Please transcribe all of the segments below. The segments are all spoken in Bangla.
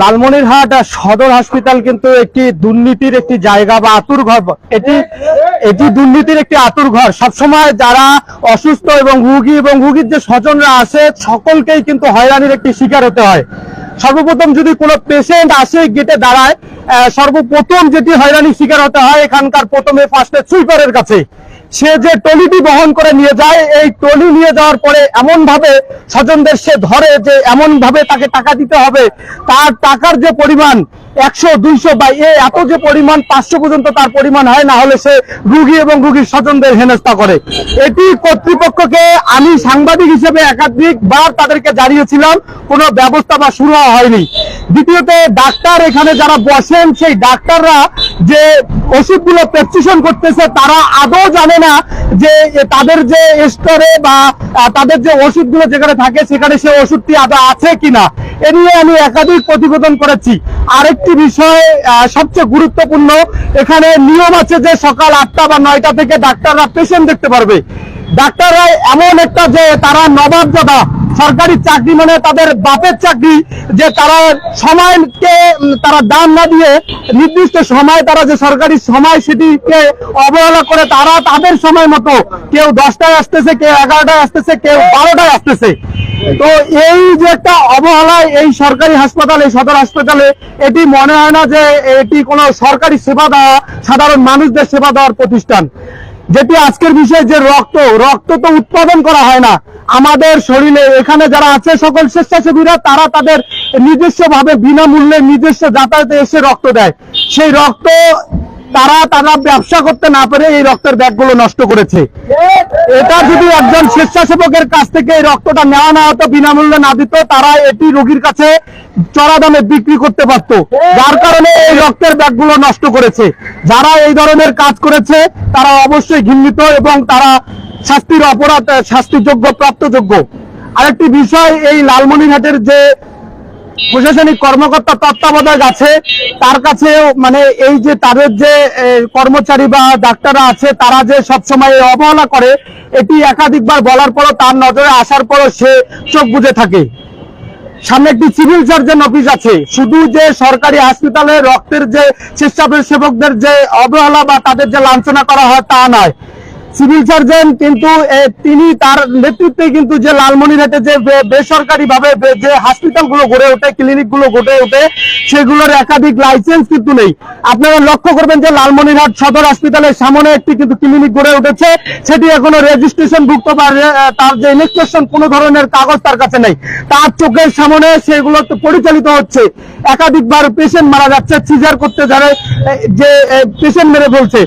লালমনিরহাট সদর হাসপাতাল কিন্তু একটি দুর্নীতির একটি জায়গা বা আতুর ঘর। এটি এটি দুর্নীতির একটি আতুর ঘর। সবসময় যারা অসুস্থ এবং রুগী এবং রুগীর যে স্বজনরা আসে, সকলকেই কিন্তু হয়রানির একটি শিকার হতে হয়। সর্বপ্রথম যদি কোনো পেশেন্ট আসে গেটে দাঁড়ায় সর্বপ্রথম যেটি হয়রানির শিকার হতে হয়, এখানকার প্রথমে ফার্স্টে সুইপারের কাছে। সে যে টলিটি বহন করে নিয়ে যায়, এই টলি নিয়ে যাওয়ার পরে এমন ভাবে স্বজনদের সে ধরে যে এমন ভাবে তাকে টাকা দিতে হবে। তার টাকার যে পরিমাণ, একশো, দুইশো বা এ এত যে পরিমাণ, পাঁচশো পর্যন্ত তার পরিমাণ হয়, না হলে সে রুগী এবং রুগীর স্বজনদের হেনস্থা করে। এটি কর্তৃপক্ষকে আমি সাংবাদিক হিসেবে একাধিক বার তাদেরকে জানিয়েছিলাম, কোনো ব্যবস্থা বা শুরু হয়নি। দ্বিতীয়ত, ডাক্তার এখানে যারা বসেন, সেই ডাক্তাররা যে ওষুধগুলো প্রেসক্রিপশন করতেছে, তারা আদৌ জানে না যে তাদের যে স্টোরে বা তাদের যে ওষুধগুলো যেখানে থাকে, সেখানে সে ওষুধটি আদৌ আছে কিনা? এ নিয়ে আমি একাধিক প্রতিবেদন করেছি। আরেকটি বিষয় সবচেয়ে গুরুত্বপূর্ণ, এখানে নিয়ম আছে যে সকাল আটটা বা নয়টা থেকে ডাক্তাররা পেশেন্ট দেখতে পারবে। ডাক্তাররা এমন একটা যে তারা নবাবজাদা সরকারি চাকরি মানে তাদের বাপের চাকরি, যে তারা সময়কে তারা দাম না দিয়ে নির্দিষ্ট সময় তারা যে সরকারি সময় সেটিকে অবহেলা করে, তারা তাদের সময় মতো কেউ দশটায় আসতেছে, কেউ এগারোটায় আসতেছে, কেউ বারোটায় আসতেছে। তো এই যে একটা অবহেলা, এই সরকারি হাসপাতাল, এই সদর হাসপাতালে এটি মনে হয় না যে এটি কোনো সরকারি সেবা দেওয়া, সাধারণ মানুষদের সেবা দেওয়ার প্রতিষ্ঠান। যেটি আজকের বিষয় যে রক্ত রক্ত তো উৎপাদন করা হয় না আমাদের শরীরে এখানে যারা আছে সকল স্বেচ্ছাসেবীরা, তারা তাদের নিজস্ব ভাবে বিনামূল্যে নিজস্ব যাতায়াতে এসে রক্ত দেয়। সেই রক্ত তারা তারা ব্যবসা করতে না পেরে এই রক্তের ব্যাগগুলো নষ্ট করেছে। এটা যদি একজন স্বেচ্ছাসেবকের কাছ থেকে এই রক্তটা নেওয়া না হতো, বিনামূল্যে না দিত, তারা এটি রোগীর কাছে চড়া দামে বিক্রি করতে পারত। যার কারণে এই রক্তের ব্যাগগুলো নষ্ট করেছে। যারা এই ধরনের কাজ করেছে, তারা অবশ্যই ঘৃণিত এবং তারা শাস্তির অপরাধ শাস্তিযোগ্য, প্রাপ্তযোগ্য। আরেকটি বিষয়, এই লালমনিরহাটের যে প্রশাসনিক কর্মকর্তা তত্ত্বাবধায়ক আছে, তার কাছে মানে এই যে তাদের যে কর্মচারী বা ডাক্তাররা আছে, তারা যে সবসময় অবহেলা করে, এটি একাধিকবার বলার পরও তার নজরে আসার পরও সে চোখ বুজে থাকে। সামনে একটি সিভিল সার্জন অফিস আছে, শুধু যে সরকারি হাসপাতালে রক্তের যে স্বেচ্ছাসেবকদের যে অবহেলা বা তাদের যে লাঞ্ছনা করা হয় তা নয় সিভিল সার্জন কিন্তু তিনি তার নেতৃত্বে কিন্তু যে লালমনিরহাটে যে বেসরকারি ভাবে যে হসপিটালগুলো গড়ে ওঠে ক্লিনিকগুলো গড়ে ওঠে, সেগুলোর একাধিক লাইসেন্স কিন্তু নেই। আপনারা লক্ষ্য করবেন যে লালমনিরহাট সদর হসপিটালের সামনে একটি কিন্তু ক্লিনিক গড়ে উঠেছে। সেটি এখনও রেজিস্ট্রেশন ভুক্ত বা তার যে ইনস্ট্রাকশন কোনো ধরনের কাগজ তার কাছে নেই। তার চোখের সামনে সেগুলো পরিচালিত হচ্ছে। একাধিকবার পেশেন্ট মারা যাচ্ছে সিজার করতে যারা যে পেশেন্ট মেরে ফেলছে।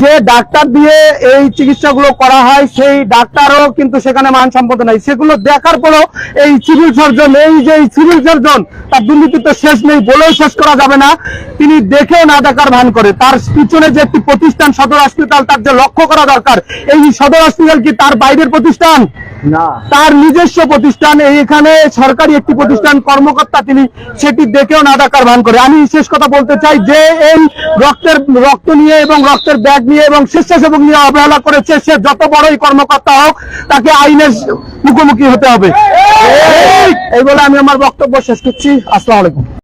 যে ডাক্তার দিয়ে এই চিকিৎসাগুলো করা হয়, সেই ডাক্তারও কিন্তু সেখানে মান সম্পদ নাই। সেগুলো দেখার পরেও এই সিভিল সার্জন, এই যে সিভিল সার্জন, তার দুর্নীতি তো শেষ নেই বলেও শেষ করা যাবে না। তিনি দেখেও না দেখার ভান করে। তার পিছনে যে একটি প্রতিষ্ঠান, সদর হসপিটাল তার যে লক্ষ্য করা দরকার, এই সদর হসপিটাল কি তার বাইরের প্রতিষ্ঠান? তার নিজস্ব প্রতিষ্ঠান এখানে সরকারি একটি প্রতিষ্ঠান, কর্মকর্তা তিনি, সেটি দেখেও না ডাকার ভান করে। আমি শেষ কথা বলতে চাই যে এই রক্তের, রক্ত নিয়ে এবং রক্তের ব্যাগ নিয়ে এবং স্বেচ্ছাসেবক নিয়ে অবহেলা করেছে, সে যত বড়ই কর্মকর্তা হোক, তাকে আইনের মুখোমুখি হতে হবে। এই বলে আমি আমার বক্তব্য শেষ করছি। আসসালামু আলাইকুম।